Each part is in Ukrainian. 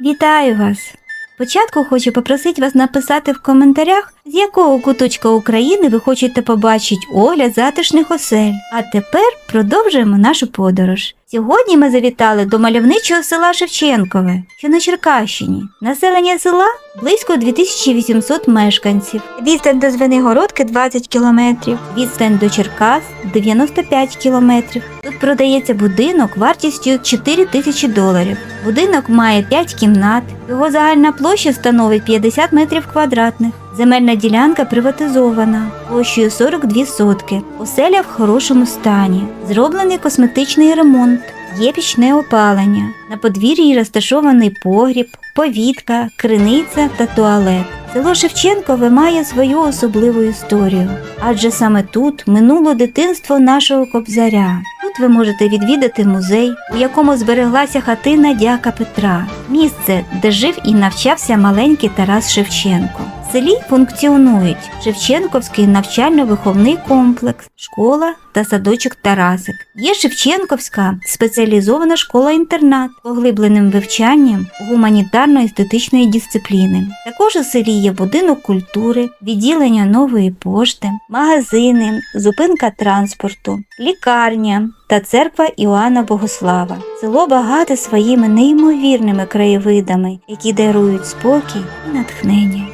Вітаю вас! Спочатку хочу попросити вас написати в коментарях, з якого куточка України ви хочете побачити огляд затишних осель. А тепер продовжуємо нашу подорож. Сьогодні ми завітали до мальовничого села Шевченкове, що на Черкащині. Населення села близько 2800 мешканців. Відстань до Звенигородки 20 кілометрів, відстань до Черкас 95 кілометрів. Тут продається будинок вартістю 4 тисячі доларів. Будинок має 5 кімнат, його загальна площа становить 50 метрів квадратних. Земельна ділянка приватизована площею 42 сотки. Оселя в хорошому стані. Зроблений косметичний ремонт. Є пічне опалення. На подвір'ї розташований погріб, повітка, криниця та туалет. Село Шевченкове має свою особливу історію, адже саме тут минуло дитинство нашого кобзаря. Тут ви можете відвідати музей, у якому збереглася хатина дяка Петра, місце, де жив і навчався маленький Тарас Шевченко. Селі функціонують Шевченковський навчально-виховний комплекс, школа та садочок Тарасик. Є Шевченковська спеціалізована школа-інтернат поглибленим вивчанням гуманітарно-естетичної дисципліни. Також у селі є будинок культури, відділення нової пошти, магазини, зупинка транспорту, лікарня та церква Іоанна Богослава. Село багате своїми неймовірними краєвидами, які дарують спокій і натхнення.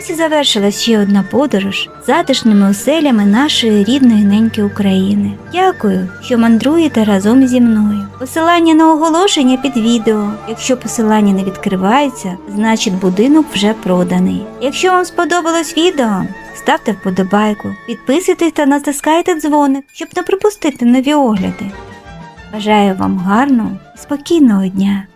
Ось і завершилась ще одна подорож затишними оселями нашої рідної неньки України. Дякую, що мандруєте разом зі мною. Посилання на оголошення під відео. Якщо посилання не відкривається, значить будинок вже проданий. Якщо вам сподобалось відео, ставте вподобайку, підписуйтесь та натискайте дзвоник, щоб не пропустити нові огляди. Бажаю вам гарного і спокійного дня!